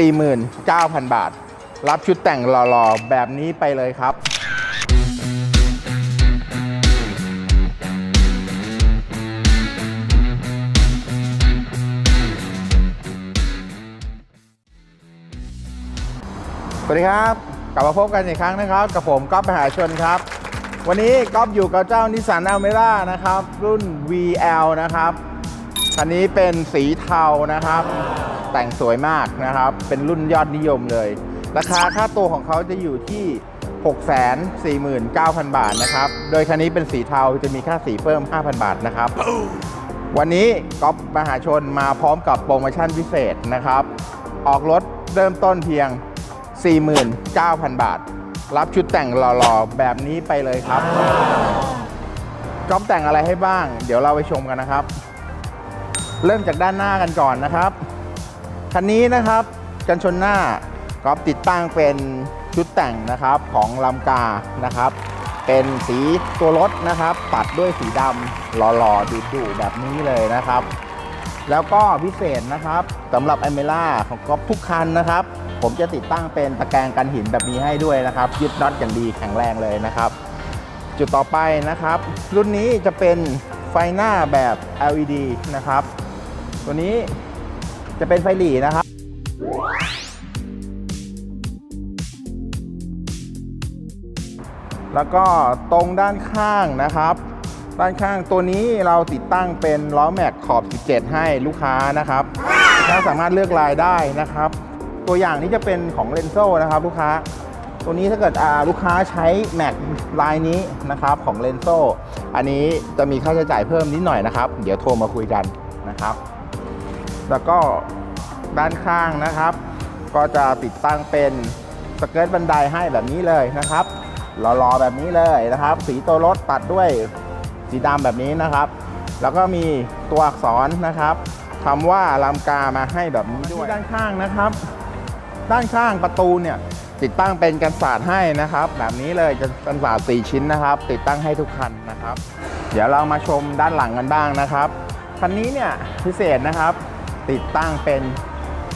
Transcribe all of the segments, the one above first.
49,000 บาท รับชุดแต่งหล่อๆ แบบนี้ไปเลยครับสวัสดีครับ กลับมาพบกันอีกครั้งนะครับ กับผมก๊อฟมหาชนครับ วันนี้ก๊อฟอยู่กับเจ้านิสสันอัลเมร่านะครับ รุ่น VL นะครับ คันนี้เป็นสีเทานะครับ แต่งสวยมากนะครับ เป็นรุ่นยอดนิยมเลย ราคาค่าตัวของเขาจะอยู่ที่ 649,000 บาทนะครับ โดยคันนี้เป็นสีเทาจะมีค่าสีเพิ่ม 5,000 บาทนะครับ วันนี้ก๊อฟมหาชนมาพร้อมกับโปรโมชั่นพิเศษนะครับ ออกรถเริ่มต้นเพียง 49,000 บาท รับชุดแต่งหล่อๆ แบบนี้ไปเลยครับ ก๊อฟแต่งอะไรให้บ้าง เดี๋ยวเราไปชมกันนะครับ เริ่มจากด้านหน้ากันก่อนนะครับ คันนี้นะครับกันชนหน้าก๊อฟติดตั้งเป็นชุดแต่งนะครับของลำกานะครับ เป็นสีตัวรถนะครับปัดด้วยสีดำหล่อๆดุๆแบบนี้เลยนะครับ แล้วก็พิเศษนะครับสำหรับอเมล่าของก๊อฟทุกคันนะครับ ผมจะติดตั้งเป็นตะแกรงกันหินแบบนี้ให้ด้วยนะครับ ยึดน็อตอย่างดีแข็งแรงเลยนะครับ จุดต่อไปนะครับ รุ่นนี้จะเป็นไฟหน้าแบบ LED นะครับ ตัวนี้ จะเป็นไฟหลีนะครับแล้วก็ตรงด้านข้างนะครับ ด้านข้างตัวนี้เราติดตั้งเป็นล้อแม็กขอบ 17 ให้ลูกค้านะครับลูกค้าสามารถเลือกลายได้นะครับ ตัวอย่างนี้จะเป็นของเลนโซนะครับลูกค้า ตัวนี้ถ้าเกิดอ่าลูกค้าใช้แม็กลายนี้นะครับของเลนโซอันนี้จะมีค่าใช้จ่ายเพิ่มนิดหน่อยนะครับ เดี๋ยวโทรมาคุยกันนะครับ แล้วก็ด้านข้างนะครับ ก็จะติดตั้งเป็นสเกิร์ตบันไดให้แบบนี้เลยนะครับหล่อๆแบบนี้เลยนะครับ สีตัวรถตัดด้วยสีดำแบบนี้นะครับ แล้วก็มีตัวอักษรนะครับคำว่าลำกามาให้แบบนี้ด้วยด้านข้างนะครับ ด้านข้างประตูเนี่ยติดตั้งเป็นกันศาสตร์ให้นะครับ แบบนี้เลยจะกันศาสตร์4ชิ้นนะครับ ติดตั้งให้ทุกคันนะครับ เดี๋ยวเรามาชมด้านหลังกันบ้างนะครับคันนี้เนี่ยพิเศษนะครับ ติดตั้งเป็น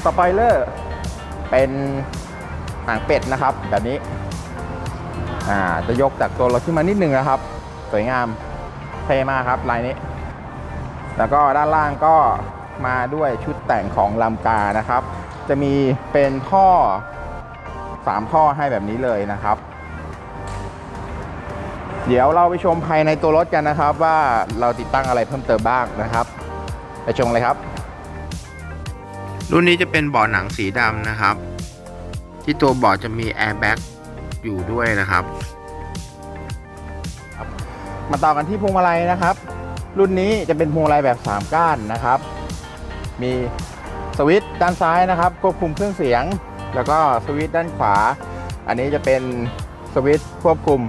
สปอยเลอร์เป็นหางเป็ดนะครับ แบบนี้อ่าจะยกจากตัวรถขึ้นมานิดนึงนะครับ สวยงามเท่มากครับลายนี้ แล้วก็ด้านล่างก็มาด้วยชุดแต่งของลำกานะครับ จะมีเป็นท่อ 3 ท่อให้แบบนี้เลยนะครับ เดี๋ยวเราไปชมภายในตัวรถกันนะครับ ว่าเราติดตั้งอะไรเพิ่มเติมบ้างนะครับ ไปชมเลยครับ รุ่นนี้จะเป็นเบาะหนังสีดำนะครับ ที่ตัวเบาะจะมีแอร์แบ็กอยู่ด้วยนะครับ มาต่อกันที่พวงมาลัยนะครับ รุ่นนี้จะเป็นพวงมาลัยแบบ 3 ก้านนะครับ มีสวิตช์ด้านซ้ายนะครับควบคุมเครื่องเสียง แล้วก็สวิตช์ด้านขวา อันนี้จะเป็นสวิตช์ควบคุม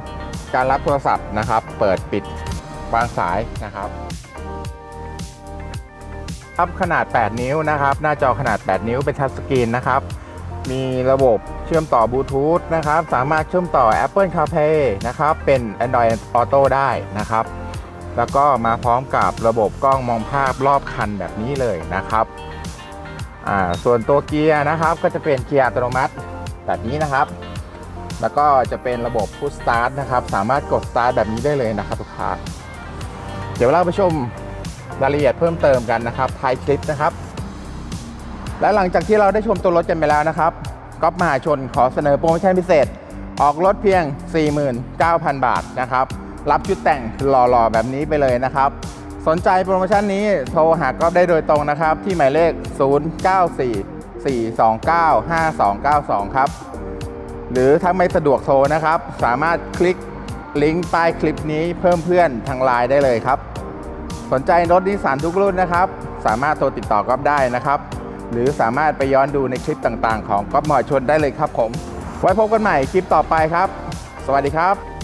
การรับโทรศัพท์นะครับ เปิดปิดวางสายนะครับ ครับขนาด 8 นิ้วนะครับ หน้าจอขนาด 8 นิ้วเป็นทัชสกรีนนะครับ มีระบบเชื่อมต่อบลูทูธนะครับ สามารถเชื่อมต่อ Apple CarPlay นะครับ เป็น Android Auto ได้นะครับ แล้วก็มาพร้อมกับระบบกล้องมองภาพรอบคันแบบนี้เลยนะครับอ่าส่วนตัวเกียร์นะครับ ก็จะเป็นเกียร์อัตโนมัติแบบนี้นะครับ แล้วก็จะเป็นระบบ Push Start นะครับ สามารถกด Start แบบนี้ได้เลยนะครับทุกค้าเดี๋ยวเราไปชม รายละเอียดเพิ่มเติมกันนะครับท้ายคลิปนะครับ และหลังจากที่เราได้ชมตัวรถกันไปแล้วนะครับก๊อฟมหาชนขอเสนอโปรโมชั่นพิเศษ ออกรถเพียง 49,000 บาทนะครับ รับชุดแต่งหล่อๆ แบบนี้ไปเลยนะครับ สนใจโปรโมชั่นนี้โทรหาก๊อฟได้โดยตรงนะครับ ที่หมายเลข 0944295292 ครับ หรือถ้าไม่สะดวกโทรนะครับ สามารถคลิกลิงก์ใต้คลิปนี้เพิ่มเพื่อนทางไลน์ได้เลยครับ สนใจรถนิสสันทุกรุ่นนะครับ สามารถโทรติดต่อก๊อฟได้นะครับ หรือสามารถไปย้อนดูในคลิปต่างๆ ของก๊อฟหมอชนได้เลยครับผม ไว้พบกันใหม่คลิปต่อไปครับ สวัสดีครับ